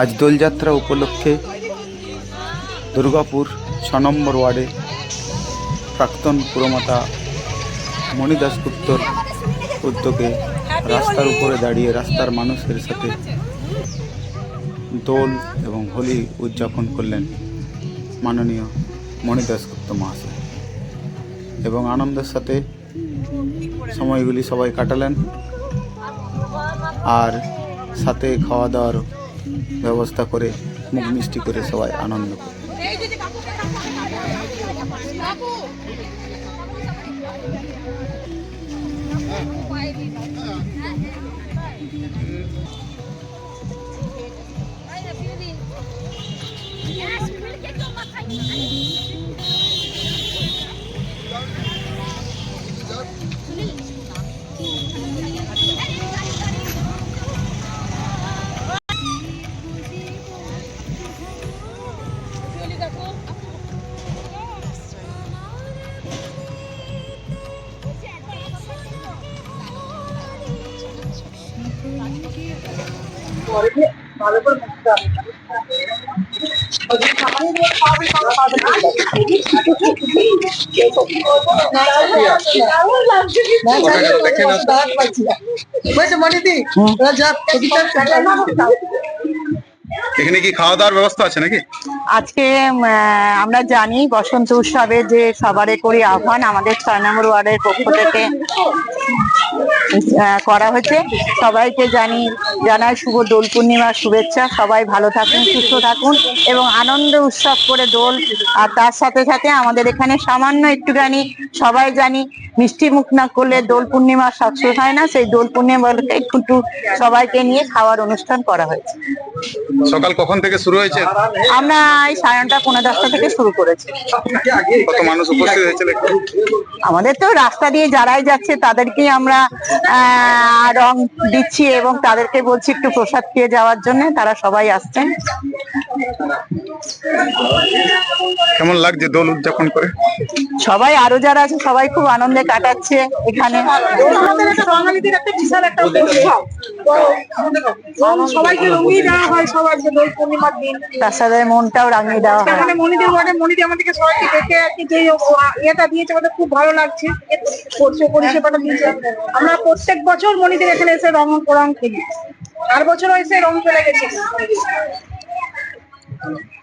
আজ দোলযাত্রা উপলক্ষে দুর্গাপুর ছ নম্বর ওয়ার্ডে প্রাক্তন পুরমাতা মণি দাসগুপ্তর উদ্যোগে রাস্তার উপরে দাঁড়িয়ে রাস্তার মানুষের সাথে দোল এবং হোলি উদযাপন করলেন মাননীয় মণি দাসগুপ্ত মহাশয়। এবং আনন্দের সাথে সময়গুলি সবাই কাটালেন। আর সাথে খাওয়া দাওয়ার ব্যবস্থা করে মুখ মিষ্টি করে সবাই আনন্দ করে। পরে ভালো করে মুখতে হবে মনিদি যা এখানে কি খাওয়া দাওয়ার ব্যবস্থা আছে নাকি? আজকে আমরা জানি বসন্ত উৎসবে যে সবারে করি আহ্বান, আমাদের ছয় নম্বর ওয়ার্ডের পক্ষ থেকে করা হয়েছে। সবাইকে জানি, জানাই শুভ দোল পূর্ণিমার শুভেচ্ছা। সবাই ভালো থাকুন, সুস্থ থাকুন এবং আনন্দ উৎসব করে দোল। আর তার সাথে সাথে আমাদের এখানে সামান্য একটুখানি, সবাই জানি মিষ্টি মুখ না করলে দোল পূর্ণিমা সাকসেস হয় না সেই দোল পূর্ণিমাকে একটু সবাইকে নিয়ে খাওয়ার অনুষ্ঠান করা হয়েছে। সকাল কখন থেকে শুরু হয়েছে? আমরা এই সাড়ে নটা পনেরো দশটা থেকে শুরু করেছি। কত মানুষ উপস্থিত হয়েছিল আমাদের তো রাস্তা দিয়ে যারাই যাচ্ছে তাদেরকেই আমরা আহ, রং দিচ্ছি এবং তাদেরকে বলছি একটু প্রসাদ খেয়ে যাওয়ার জন্য তারা সবাই আসছেন। কেমন লাগছে দোল উদযাপন করে? সবাই আরও যারা আছে সবাই খুব আনন্দে কাটাচ্ছে এখানে। বাঙালিদের একটা বিশাল একটা উৎসব। সবাইকে রঙিয়ে দেওয়া হয় দোল পূর্ণিমার দিন। তার সাথে মনটাও রাঙিয়ে দেওয়া হয়। সেখানে মনিদের ওয়ার্ডে মনিদি আমাদেরকে সবাইকে দেখে আর কি যে ইয়েটা দিয়েছে আমাদের খুব ভালো লাগছে। পরিষে- পরিষেবাটা দিয়েছে। আমরা প্রত্যেক বছর মনিদের এখানে এসে রং রং খেলি। আর বছরও এসে রং চলে গেছে। Amém.